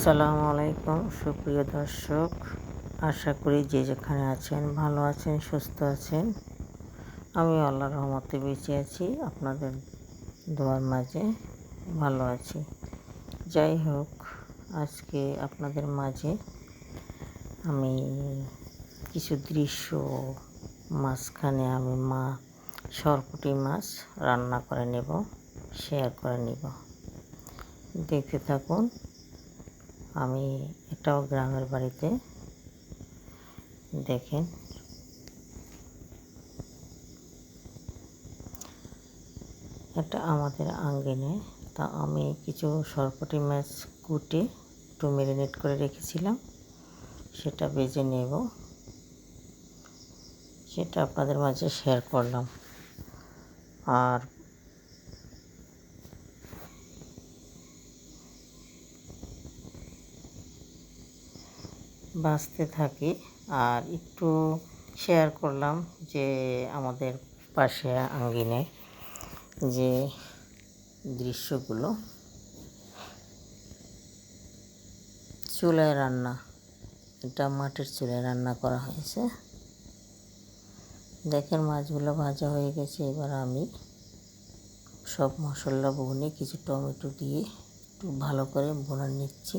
আসসালামু আলাইকুম, সুপ্রিয় দর্শক। আশা করি যে যেখানে আছেন ভালো আছেন, সুস্থ আছেন। আমি আল্লাহর রহমতে বেঁচে আছি, আপনাদের দোয়ার মাঝে ভালো আছি। যাই হোক, আজকে আপনাদের মাঝে আমি কিছু দৃশ্য, মাঝখানে আমি মা সরপুটি মাছ রান্না করে নেব শেয়ার করে নেব। দেখতে থাকুন। আমি এটাও গ্রামের বাড়িতে দেখেন। এটা আমাদের আঙ্গিনে। তা আমি কিছু সরপটি মাছ কুটে একটু ম্যারিনেট করে রেখেছিলাম। সেটা বেজে নেব। সেটা আপনাদের মাঝে শেয়ার করলাম। আর বাঁচতে থাকি। আর একটু শেয়ার করলাম যে আমাদের পাশে আঙ্গিনে যে দৃশ্যগুলো। চুলায় রান্না, এটা মাটির চুলায় রান্না করা হয়েছে। দেখেন মাছগুলো ভাজা হয়ে গেছে, এবার আমি সব মশলা বনে কিছু টমেটো দিয়ে একটু ভালো করে বোনা নিচ্ছি।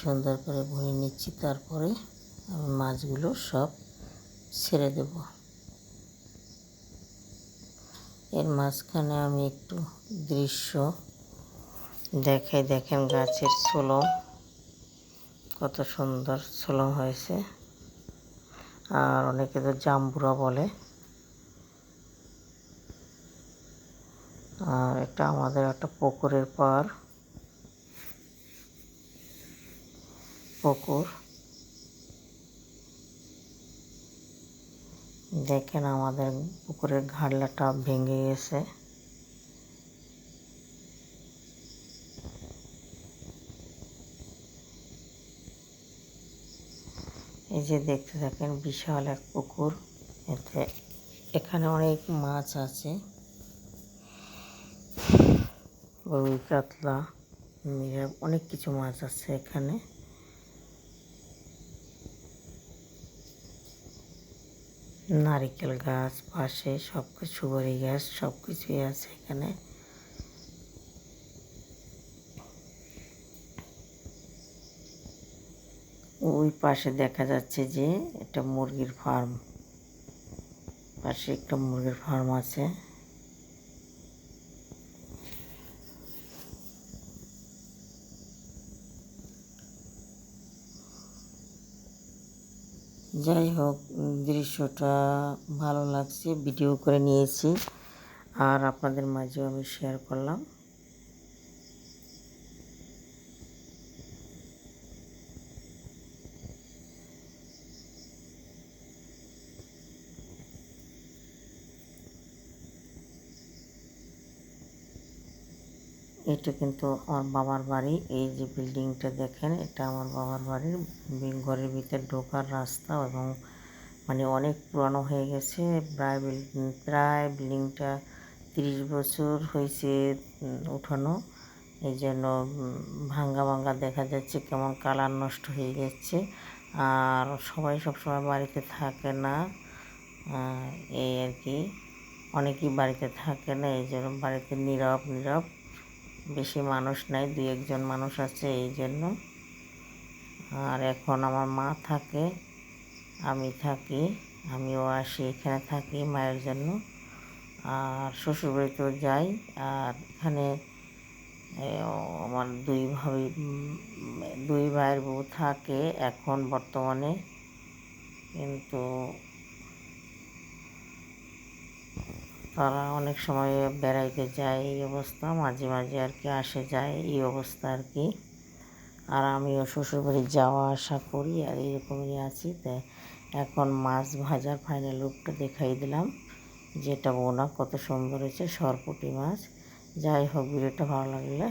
সুন্দর করে ভুনে নিচ্ছি, তারপরে আমি মাছগুলো সব ছেড়ে দেব। এর মাঝখানে আমি একটু দৃশ্য দেখাই। দেখেন গাছের ছোলম, কত সুন্দর ছোলম হয়েছে। আর অনেকে তো জাম্বুরা বলে। আর এটা আমাদের একটা পুকুরের পার পুকুর। দেখেন আমাদের পুকুরের ঘাড়লাটা ভেঙে গেছে। এই যে দেখতে থাকেন, বিশাল এক পুকুর। এতে এখানে অনেক মাছ আছে। রুই কাতলা অনেক কিছু মাছ আছে এখানে। নারিকেল গাছ, পাশে সব কিছু বড়ি গাছ সব কিছুই আছে এখানে। ওই পাশে দেখা যাচ্ছে যে একটা মুরগির ফার্ম। পাশে একটা মুরগির ফার্ম আছে। যাই হোক দৃশ্যটা ভালো লাগছে ভিডিও করে নিয়েছি। আর আপনাদের মাঝেও আমি শেয়ার করলাম। এটা কিন্তু আমার বাবার বাড়ি। এই যে বিল্ডিংটা দেখেন, এটা আমার বাবার বাড়ির ঘরের ভিতরে ঢোকার রাস্তা এবং মানে অনেক পুরানো হয়ে গেছে। প্রায় বিল্ডিং প্রায় বিল্ডিংটা তিরিশ বছর হয়েছে উঠানো। এই জন্য ভাঙ্গা ভাঙ্গা দেখা যাচ্ছে কেমন কালার নষ্ট হয়ে যাচ্ছে আর সবাই সবসময় বাড়িতে থাকে না এই আর কি। অনেকেই বাড়িতে থাকে না, এই জন্য বাড়িতে নীরব নীরব। বেশি মানুষ নাই দু একজন মানুষ আছে এই জন্য। আর এখন আমার মা থাকে, আমি থাকি, আমিও আসি, এখানে থাকি মায়ের জন্য। আর শ্বশুরবাড়িতেও যাই, আর এখানে আমার দুই ভাই দুই ভাইয়ের বউ থাকে এখন বর্তমানে। কিন্তু তারা অনেক সময় বেড়াইতে যায়, এই অবস্থা। মাঝে মাঝে আর কি আসে যায়, এই অবস্থা আর কি। আর আমিও শ্বশুরবাড়ি যাওয়া আসা করি আর এইরকমই আছি। তাই এখন মাছ ভাজার ফাইনাল লুকটা দেখাই দিলাম। যেটা বোনা, কত সুন্দর হয়েছে, সরপুটি মাছ। যাই হোক, ভিডিওটা ভালো লাগলে